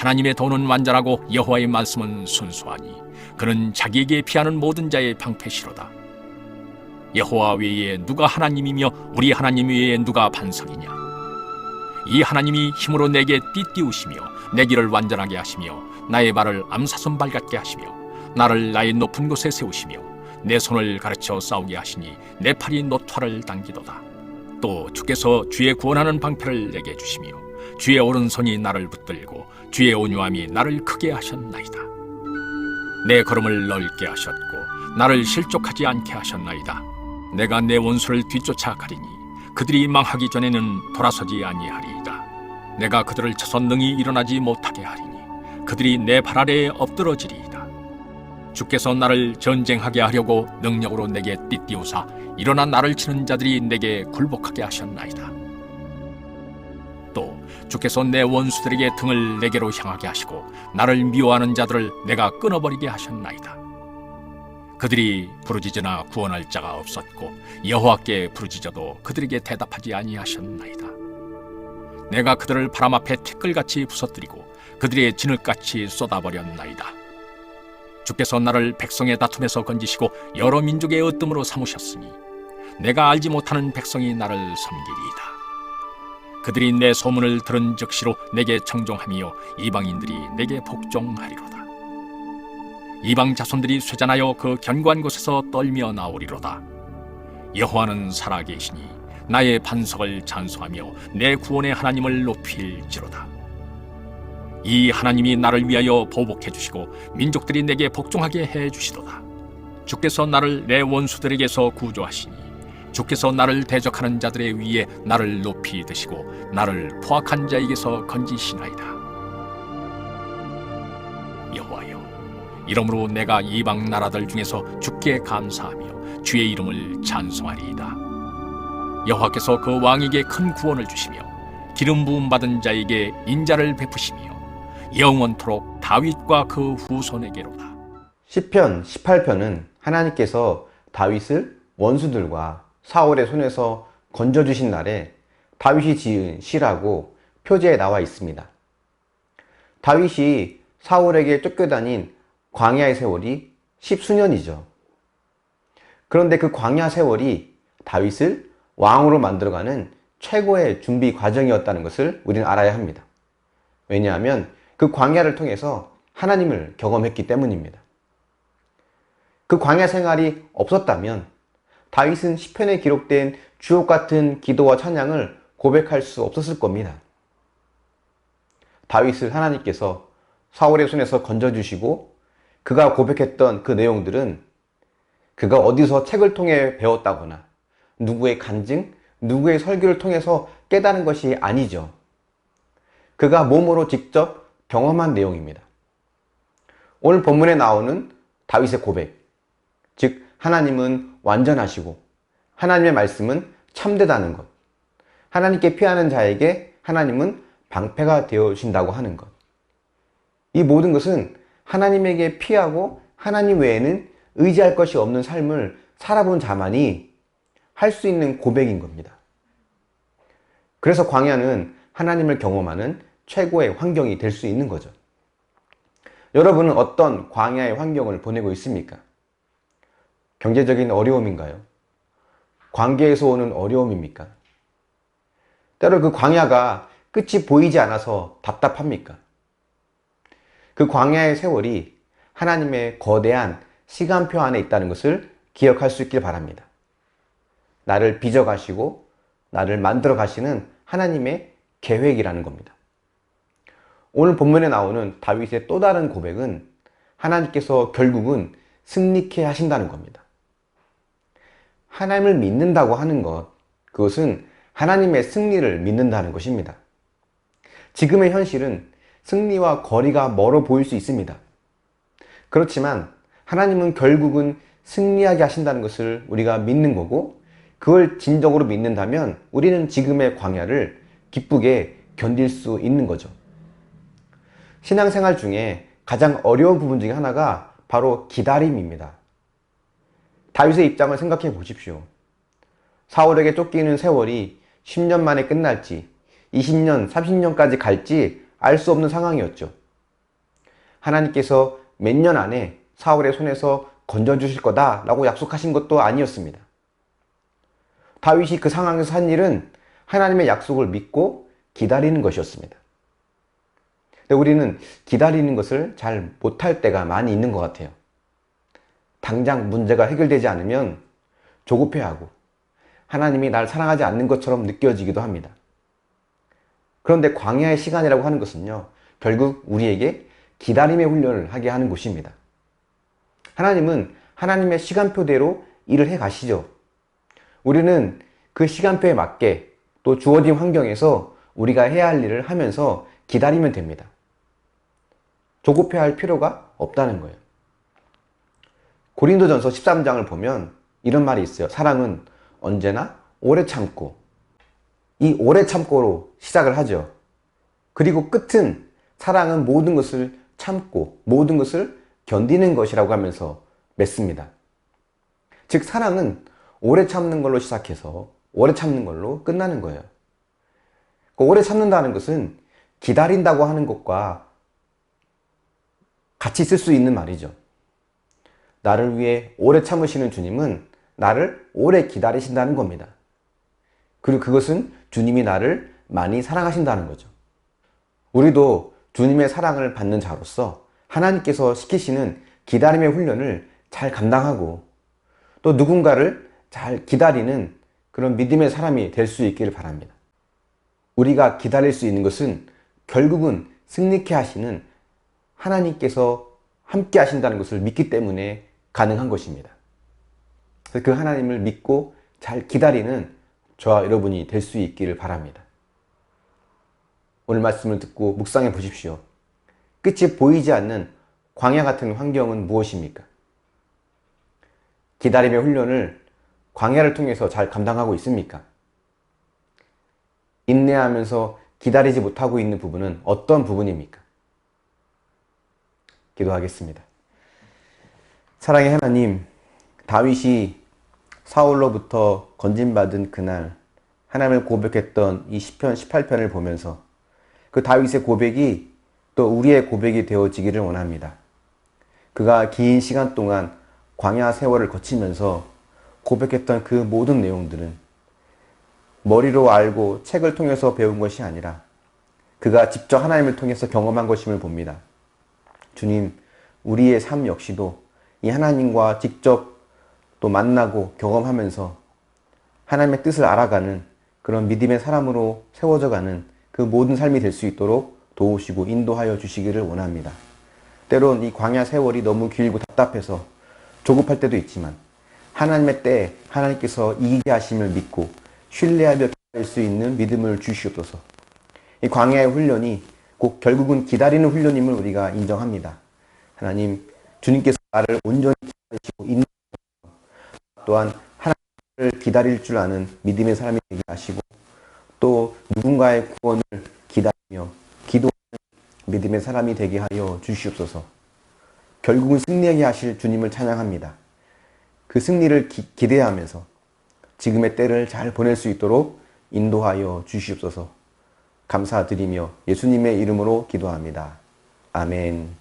하나님의 도는 완전하고 여호와의 말씀은 순수하니 그는 자기에게 피하는 모든 자의 방패시로다. 여호와 외에 누가 하나님이며 우리 하나님 외에 누가 반석이냐? 이 하나님이 힘으로 내게 띠띠우시며 내 길을 완전하게 하시며 나의 발을 암사슴발 같게 하시며 나를 나의 높은 곳에 세우시며 내 손을 가르쳐 싸우게 하시니 내 팔이 노화를 당기도다. 또 주께서 주의 구원하는 방패를 내게 주시며 주의 오른손이 나를 붙들고 주의 온유함이 나를 크게 하셨나이다. 내 걸음을 넓게 하셨고 나를 실족하지 않게 하셨나이다. 내가 내 원수를 뒤쫓아 가리니 그들이 망하기 전에는 돌아서지 아니하리이다. 내가 그들을 쳐서 능히 일어나지 못하게 하리니 그들이 내 발 아래에 엎드러지리이다. 주께서 나를 전쟁하게 하려고 능력으로 내게 띠띠우사 일어나 나를 치는 자들이 내게 굴복하게 하셨나이다. 또 주께서 내 원수들에게 등을 내게로 향하게 하시고 나를 미워하는 자들을 내가 끊어버리게 하셨나이다. 그들이 부르짖으나 구원할 자가 없었고 여호와께 부르짖어도 그들에게 대답하지 아니하셨나이다. 내가 그들을 바람 앞에 티끌같이 부서뜨리고 그들의 진흙같이 쏟아버렸나이다. 주께서 나를 백성의 다툼에서 건지시고 여러 민족의 으뜸으로 삼으셨으니 내가 알지 못하는 백성이 나를 섬기리이다. 그들이 내 소문을 들은 즉시로 내게 청종하며 이방인들이 내게 복종하리로다. 이방 자손들이 쇠잔하여 그 견고한 곳에서 떨며 나오리로다. 여호와는 살아계시니 나의 반석을 찬송하며 내 구원의 하나님을 높일지로다. 이 하나님이 나를 위하여 보복해 주시고 민족들이 내게 복종하게 해 주시도다. 주께서 나를 내 원수들에게서 구조하시니 주께서 나를 대적하는 자들의 위에 나를 높이 드시고 나를 포악한 자에게서 건지시나이다. 여호와여, 이러므로 내가 이방 나라들 중에서 주께 감사하며 주의 이름을 찬송하리이다. 여호와께서 그 왕에게 큰 구원을 주시며 기름 부음 받은 자에게 인자를 베푸시며 영원토록 다윗과 그 후손에게로다. 시편 18편은 하나님께서 다윗을 원수들과 사울의 손에서 건져주신 날에 다윗이 지은 시라고 표제에 나와 있습니다. 다윗이 사울에게 쫓겨다닌 광야의 세월이 십수년이죠. 그런데 그 광야 세월이 다윗을 왕으로 만들어가는 최고의 준비 과정이었다는 것을 우리는 알아야 합니다. 왜냐하면 그 광야를 통해서 하나님을 경험했기 때문입니다. 그 광야 생활이 없었다면 다윗은 시편에 기록된 주옥 같은 기도와 찬양을 고백할 수 없었을 겁니다. 다윗을 하나님께서 사울의 손에서 건져주시고 그가 고백했던 그 내용들은 그가 어디서 책을 통해 배웠다거나 누구의 간증, 누구의 설교를 통해서 깨달은 것이 아니죠. 그가 몸으로 직접 경험한 내용입니다. 오늘 본문에 나오는 다윗의 고백, 즉 하나님은 완전하시고 하나님의 말씀은 참되다는 것, 하나님께 피하는 자에게 하나님은 방패가 되어 주신다고 하는 것. 이 모든 것은 하나님에게 피하고 하나님 외에는 의지할 것이 없는 삶을 살아본 자만이 할 수 있는 고백인 겁니다. 그래서 광야는 하나님을 경험하는 최고의 환경이 될 수 있는 거죠. 여러분은 어떤 광야의 환경을 보내고 있습니까? 경제적인 어려움인가요? 관계에서 오는 어려움입니까? 때로 그 광야가 끝이 보이지 않아서 답답합니까? 그 광야의 세월이 하나님의 거대한 시간표 안에 있다는 것을 기억할 수 있길 바랍니다. 나를 빚어 가시고 나를 만들어 가시는 하나님의 계획이라는 겁니다. 오늘 본문에 나오는 다윗의 또 다른 고백은 하나님께서 결국은 승리케 하신다는 겁니다. 하나님을 믿는다고 하는 것, 그것은 하나님의 승리를 믿는다는 것입니다. 지금의 현실은 승리와 거리가 멀어 보일 수 있습니다. 그렇지만 하나님은 결국은 승리하게 하신다는 것을 우리가 믿는 거고, 그걸 진정으로 믿는다면 우리는 지금의 광야를 기쁘게 견딜 수 있는 거죠. 신앙생활 중에 가장 어려운 부분 중에 하나가 바로 기다림입니다. 다윗의 입장을 생각해 보십시오. 사울에게 쫓기는 세월이 10년 만에 끝날지 20년, 30년까지 갈지 알 수 없는 상황이었죠. 하나님께서 몇 년 안에 사울의 손에서 건져주실 거다라고 약속하신 것도 아니었습니다. 다윗이 그 상황에서 한 일은 하나님의 약속을 믿고 기다리는 것이었습니다. 근데 우리는 기다리는 것을 잘 못할 때가 많이 있는 것 같아요. 당장 문제가 해결되지 않으면 조급해하고 하나님이 날 사랑하지 않는 것처럼 느껴지기도 합니다. 그런데 광야의 시간이라고 하는 것은요, 결국 우리에게 기다림의 훈련을 하게 하는 곳입니다. 하나님은 하나님의 시간표대로 일을 해 가시죠. 우리는 그 시간표에 맞게 또 주어진 환경에서 우리가 해야 할 일을 하면서 기다리면 됩니다. 조급해 할 필요가 없다는 거예요. 고린도전서 13장을 보면 이런 말이 있어요. 사랑은 언제나 오래 참고 이 오래 참고로 시작을 하죠. 그리고 끝은 사랑은 모든 것을 참고 모든 것을 견디는 것이라고 하면서 맺습니다. 즉 사랑은 오래 참는 걸로 시작해서 오래 참는 걸로 끝나는 거예요. 그 오래 참는다는 것은 기다린다고 하는 것과 같이 쓸 수 있는 말이죠. 나를 위해 오래 참으시는 주님은 나를 오래 기다리신다는 겁니다. 그리고 그것은 주님이 나를 많이 사랑하신다는 거죠. 우리도 주님의 사랑을 받는 자로서 하나님께서 시키시는 기다림의 훈련을 잘 감당하고 또 누군가를 잘 기다리는 그런 믿음의 사람이 될 수 있기를 바랍니다. 우리가 기다릴 수 있는 것은 결국은 승리케 하시는 하나님께서 함께 하신다는 것을 믿기 때문에 가능한 것입니다. 그래서 그 하나님을 믿고 잘 기다리는 저와 여러분이 될 수 있기를 바랍니다. 오늘 말씀을 듣고 묵상해 보십시오. 끝이 보이지 않는 광야 같은 환경은 무엇입니까? 기다림의 훈련을 광야를 통해서 잘 감당하고 있습니까? 인내하면서 기다리지 못하고 있는 부분은 어떤 부분입니까? 기도하겠습니다. 사랑의 하나님, 다윗이 사울로부터 건진받은 그날 하나님을 고백했던 이 시편 18편을 보면서 그 다윗의 고백이 또 우리의 고백이 되어지기를 원합니다. 그가 긴 시간 동안 광야 세월을 거치면서 고백했던 그 모든 내용들은 머리로 알고 책을 통해서 배운 것이 아니라 그가 직접 하나님을 통해서 경험한 것임을 봅니다. 주님, 우리의 삶 역시도 이 하나님과 직접 또 만나고 경험하면서 하나님의 뜻을 알아가는 그런 믿음의 사람으로 세워져 가는 그 모든 삶이 될 수 있도록 도우시고 인도하여 주시기를 원합니다. 때론 이 광야 세월이 너무 길고 답답해서 조급할 때도 있지만 하나님의 때에 하나님께서 이기게 하심을 믿고 신뢰하며 기다릴 수 있는 믿음을 주시옵소서. 이 광야의 훈련이 꼭 결국은 기다리는 훈련임을 우리가 인정합니다. 하나님, 주님께서 나를 온전히 기다리시고 인도 또한 하나님을 기다릴 줄 아는 믿음의 사람이 되게 하시고 또 누군가의 구원을 기다리며 기도하는 믿음의 사람이 되게 하여 주시옵소서. 결국은 승리하게 하실 주님을 찬양합니다. 그 승리를 기, 기대하면서 지금의 때를 잘 보낼 수 있도록 인도하여 주시옵소서. 감사드리며 예수님의 이름으로 기도합니다. 아멘.